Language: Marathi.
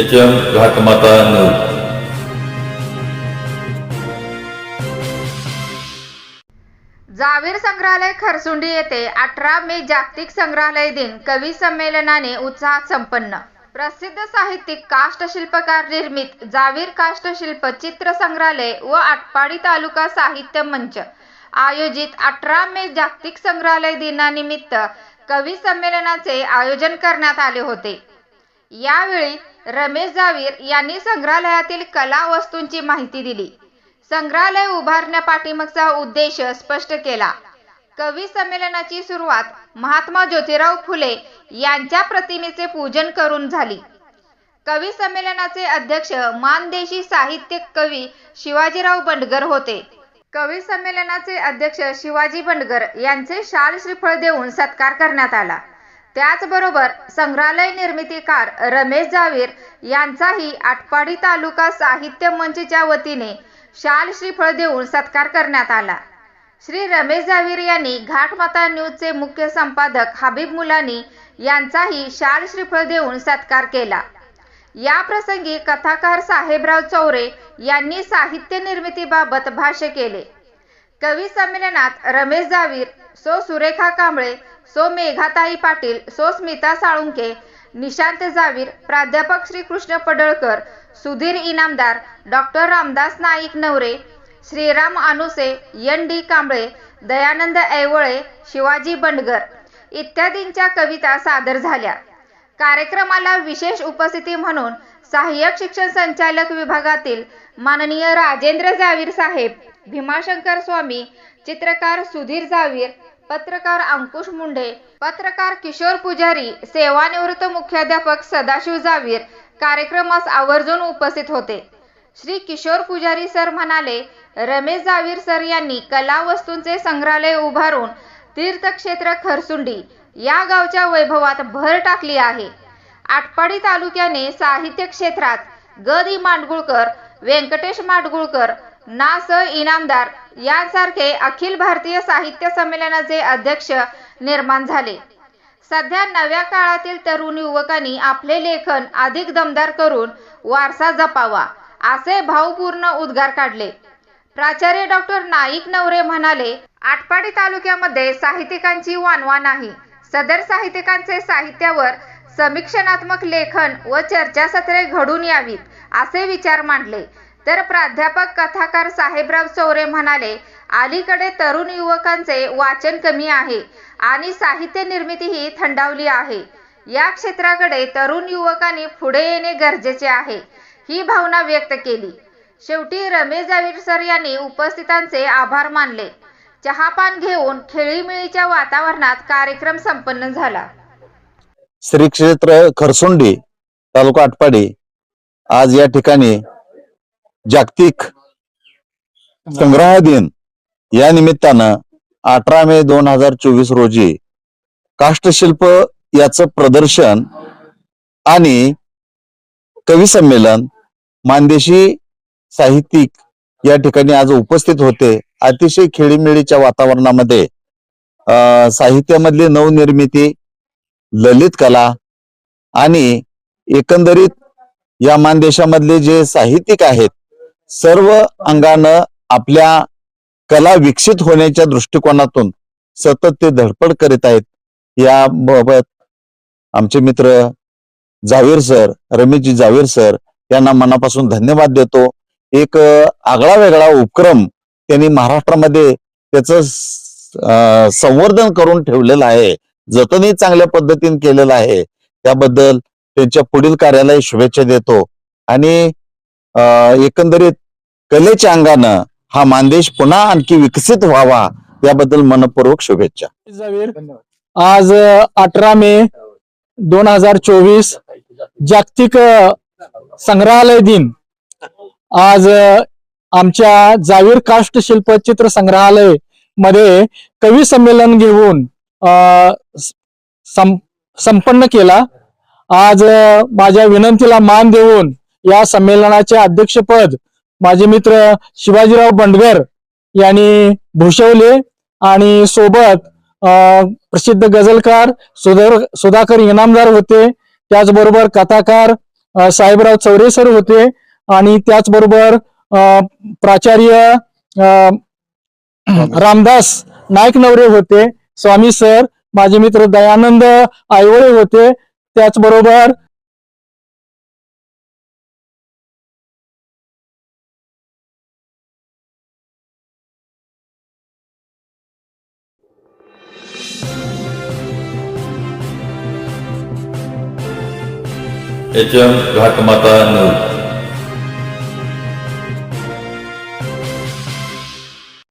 H M Ghatmata news Javir संग्रहालय खरसुंडी येथे अठरा मे जागतिक संग्रहालय दिन कवी संमेलनाने उत्साहात संपन्न. प्रसिद्ध साहित्यिक काष्टशिल्पकार निर्मित जावीर काष्टशिल्प चित्र संग्रहालय व आटपाडी तालुका साहित्य मंच. आयोजित अठरा मे जागतिक संग्रहालय दिनानिमित्त कवी संमेलनाचे आयोजन करण्यात आले होते. यावेळी रमेश जावीर यांनी संग्रहालयातील कला वस्तूंची माहिती दिली. संग्रहालय उभारण्यापाठीमागचा उद्देश स्पष्ट केला. कवी संमेलनाची सुरुवात महात्मा ज्योतिराव फुले यांच्या प्रतिमेचे पूजन करून झाली. कवी संमेलनाचे अध्यक्ष मानदेशी साहित्य कवी शिवाजीराव बंडगर होते. कवी संमेलनाचे अध्यक्ष शिवाजी बंडगर यांचे शाल श्रीफळ देऊन सत्कार करण्यात आला. त्याचबरोबर संग्रहालय निर्मितीकार रमेश जावीर यांचाही आटपाडी तालुका साहित्य मंचच्या वतीने शाल श्रीफळ देऊन सत्कार करण्यात आला. श्री रमेश जावीर यांनी घाटमाता न्यूजचे मुख्य संपादक हबीब मुलानी यांचाही शाल श्रीफळ देऊन सत्कार केला. या प्रसंगी कथाकार साहेबराव चौरे यांनी साहित्य निर्मितीबाबत भाष्य केले. कवी संमेलनात रमेश जावीर सो सुरेखा कांबळे सो मेघाताई पाटील सो स्मिता साळुंके निशांत जावीर प्राध्यापक Shri Krishna Padalkar Sudhir Inamdar doctor Ramdas Naik Navare Shriram Anuse N D Kamble Dayanand Aivale Shivaji Bandgar इत्यादींच्या कविता सादर झाल्या. कार्यक्रमाला विशेष उपस्थिती म्हणून सहाय्यक शिक्षण संचालक विभागातील माननीय राजेंद्र जावीर साहेब भीमाशंकर स्वामी चित्रकार सुधीर जावीर पत्रकार अंकुश मुंडे पत्रकार किशोर पुजारी सेवानिवृत्त मुख्याध्यापक सदाशिव जावीर कार्यक्रमास आवर्जून उपस्थित होते. श्री किशोर पुजारी सर म्हणाले रमेश जावीर सर यांनी कला वस्तूंचे संग्रहालय उभारून तीर्थक्षेत्र खरसुंडी या गावच्या वैभवात भर टाकली आहे. आटपाडी तालुक्याने साहित्य क्षेत्रात ग दी माडगुळकर व्यंकटेश माडगुळकर ना स इनामदार यांसारखे अखिल भारतीय साहित्य संमेलनाचे अध्यक्ष निर्माण झाले. सध्या नव्या काळातील तरुण युवकांनी आपले लेखन अधिक दमदार करून वारसा जपावा असे भावपूर्ण उद्गार काढले. प्राचार्य डॉक्टर नाईक नवरे म्हणाले आटपाडी तालुक्यामध्ये साहित्यिकांची वानवा नाही. सदर साहित्यिकांचे साहित्यावर समीक्षणात्मक लेखन व चर्चासत्रे घडून यावीत असे विचार मांडले. तर प्राध्यापक कथाकार साहेबराव चौरे म्हणाले अलीकडे तरुण युवकांचे वाचन कमी आहे आणि साहित्य निर्मितीही थंडावली आहे. या क्षेत्राकडे तरुण युवकांनी पुढे येणे गरजेचे आहे. ही भावना व्यक्त केली. शेवटी रमेश जावीर सर यांनी उपस्थितांचे आभार मानले. चहापान घेऊन खेळीमेळीच्या वातावरणात कार्यक्रम संपन्न झाला. श्री क्षेत्र खरसुंडी तालुका आटपाडी. आज या ठिकाणी जागतिक संग्रह दिन. या निमित्तानं अठरा मे दोन हजार चोवीस रोजी काष्टशिल्प याचं प्रदर्शन आणि कवी संमेलन मानदेशी साहित्यिक या ठिकाणी आज उपस्थित होते. अतिशय खेळीमेळीच्या वातावरणामध्ये अं, साहित्यामधली नवनिर्मिती ललित कला आणि एकंदरीत या मानदेशामधले जे साहित्यिक आहेत सर्व अंगानं आपल्या कला विकसित होण्याच्या दृष्टिकोनातून सतत ते धडपड करीत आहेत. याबाबत आमचे मित्र जावीर सर रमेशजी जावीर सर यांना मनापासून धन्यवाद देतो. एक आगळा वेगळा उपक्रम त्यांनी महाराष्ट्रामध्ये त्याचं संवर्धन करून ठेवलेलं आहे. जतनही चांगल्या पद्धतीने केलेलं आहे. त्याबद्दल त्यांच्या पुढील कार्याला शुभेच्छा देतो. आणि एकंदरीत कलेच्या अंगानं हा मानदेश पुन्हा आणखी विकसित व्हावा याबद्दल मनपूर्वक शुभेच्छा. जावीर आज अठरा मे दोन हजार चोवीस जागतिक संग्रहालय दिन. आज आमच्या जावीर काष्ट शिल्प चित्र संग्रहालयमध्ये कवी संमेलन घेऊन स- संपन्न केला. आज माझ्या विनंतीला मान देऊन या संमेलनाचे अध्यक्षपद माझे मित्र शिवाजीराव बंडगर यांनी भूषवले आणि सोबत प्रसिद्ध गझलकार सुधार सुधाकर इनामदार होते. त्याचबरोबर कथाकार साहेबराव चौरे सर होते. आणि त्याचबरोबर प्राचार्य रामदास नाईक नवरे होते. स्वामी सर माझे मित्र दयानंद आयवळे होते. त्याचबरोबर एच एम घाटमाता न्यूज